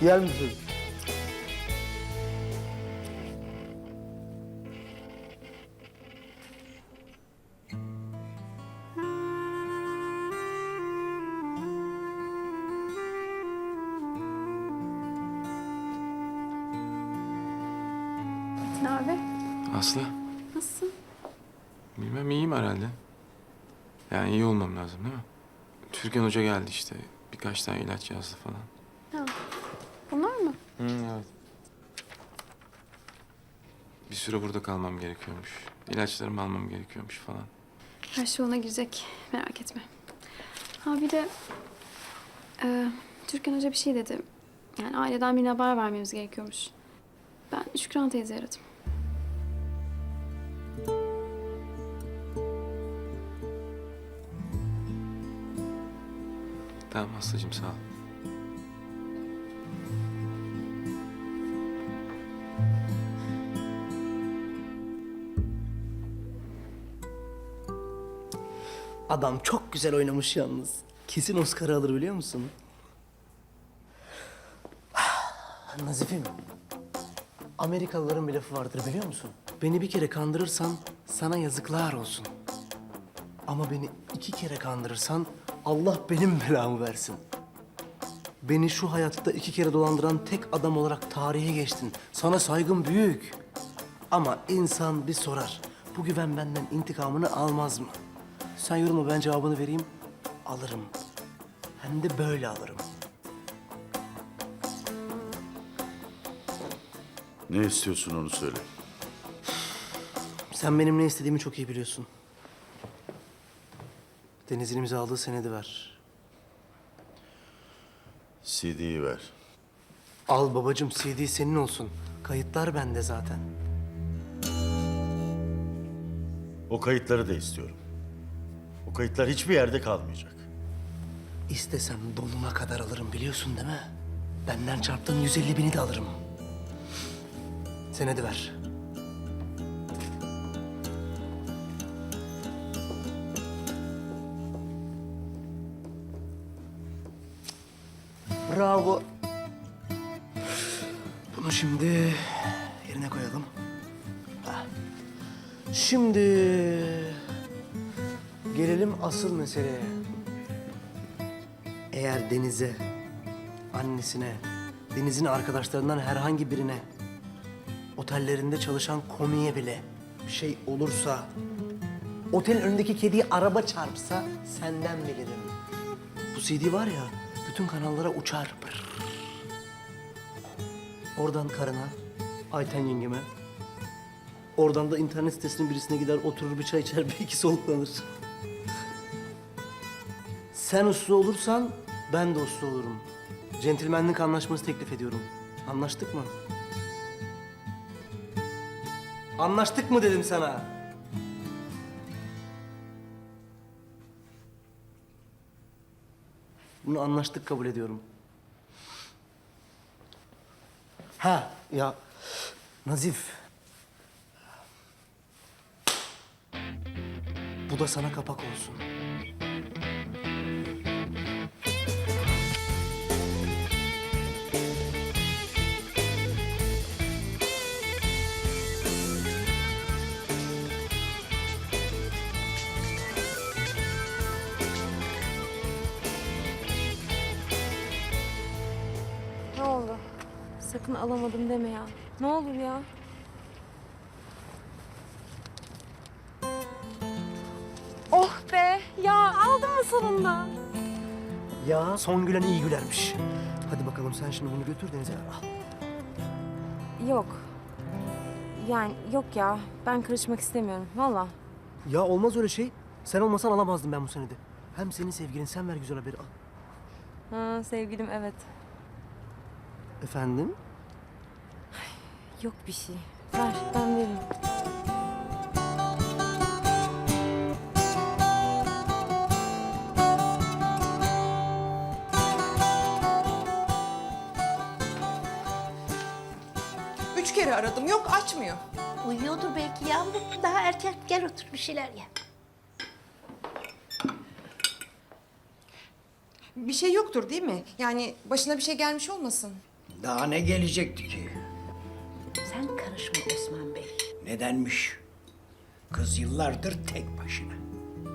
Yer misin? Abi? Aslı, Nasılsın? bilmem iyiyim herhalde. Yani iyi olmam lazım değil mi? Türkan Hoca geldi işte. Birkaç tane ilaç yazdı falan. Ha. Hı, evet. Bir süre burada kalmam gerekiyormuş. İlaçlarımı almam gerekiyormuş falan. Her şey yoluna girecek. Merak etme. Ha bir de... E, Türkan Hoca bir şey dedi. Yani aileden birine haber vermemiz gerekiyormuş. Ben Şükran teyze aradım. Tamam Aslı'cığım sağ ol. Adam çok güzel oynamış yalnız. Kesin Oscar'ı alır biliyor musun? Nazifim, Amerikalıların bir lafı vardır biliyor musun? Beni bir kere kandırırsan sana yazıklar olsun. Ama beni iki kere kandırırsan Allah benim belamı versin. Beni şu hayatta iki kere dolandıran tek adam olarak tarihe geçtin. Sana saygım büyük. Ama insan bir sorar. Bu güven benden intikamını almaz mı? Sen yoruma ben cevabını vereyim. Alırım. Hem de böyle alırım. Ne istiyorsun onu söyle. Sen benim ne istediğimi çok iyi biliyorsun. Deniz'in imzaladığı senedi ver. CD'yi ver. Al babacığım CD senin olsun. Kayıtlar bende zaten. O kayıtları da istiyorum. O kayıtlar hiçbir yerde kalmayacak. İstesem donuna kadar alırım biliyorsun değil mi? Benden çarptığın 150 bini de alırım. Senedi ver. Bravo. Bunu şimdi yerine koyalım. Şimdi gelelim asıl meseleye. Eğer Deniz'e, annesine, Deniz'in arkadaşlarından herhangi birine, otellerinde çalışan komiye bile bir şey olursa, otelin önündeki kediye araba çarpsa senden bilirim. Bu CD var ya, bütün kanallara uçar. Oradan karına, Ayten yengeme, oradan da internet sitesinin birisine gider oturur bir çay içer belki soluklanır. Sen uslu olursan ben de uslu olurum. Centilmenlik anlaşması teklif ediyorum. Anlaştık mı? Anlaştık mı dedim sana? Bunu anlaştık kabul ediyorum. Ha ya Nazif. Bu da sana kapak olsun. Sakın alamadım deme ya. Ne olur ya. Oh be! Ya aldın mı sonunda? Ya son gülen iyi gülermiş. Hadi bakalım sen şimdi bunu götür Deniz'e al. Yok. Yani yok ya. Ben karışmak istemiyorum. Valla. Ya olmaz öyle şey. Sen olmasan alamazdım ben bu senedi. Hem senin sevgilin sen ver güzel haberi al. Ha, sevgilim evet. Efendim? Yok bir şey. Ver ben veririm. Üç kere aradım yok açmıyor. Uyuyordur belki yavrum. Daha erken gel otur bir şeyler ye. Bir şey yoktur değil mi? Yani başına bir şey gelmiş olmasın. Daha ne gelecekti ki? Karışma Osman Bey. Nedenmiş? Kız yıllardır tek başına.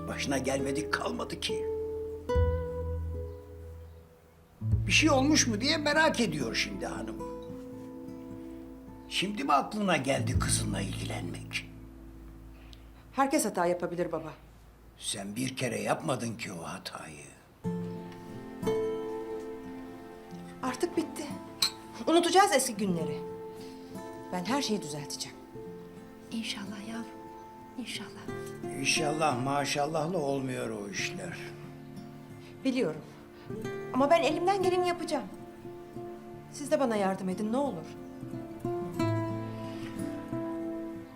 Başına gelmedik kalmadı ki. Bir şey olmuş mu diye merak ediyor şimdi hanım. Şimdi mi aklına geldi kızınla ilgilenmek? Herkes hata yapabilir baba. Sen bir kere yapmadın ki o hatayı. Artık bitti. Unutacağız eski günleri. Ben her şeyi düzelteceğim. İnşallah yavrum. İnşallah. İnşallah maşallahla olmuyor o işler. Biliyorum. Ama ben elimden geleni yapacağım. Siz de bana yardım edin ne olur.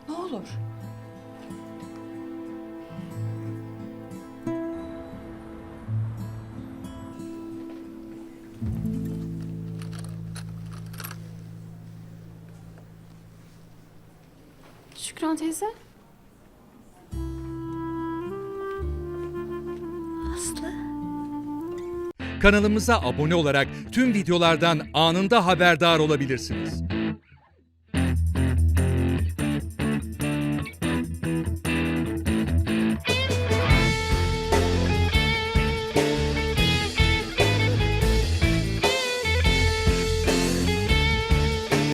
Ne olur. Şükran teyze. Aslı. Kanalımıza abone olarak tüm videolardan anında haberdar olabilirsiniz.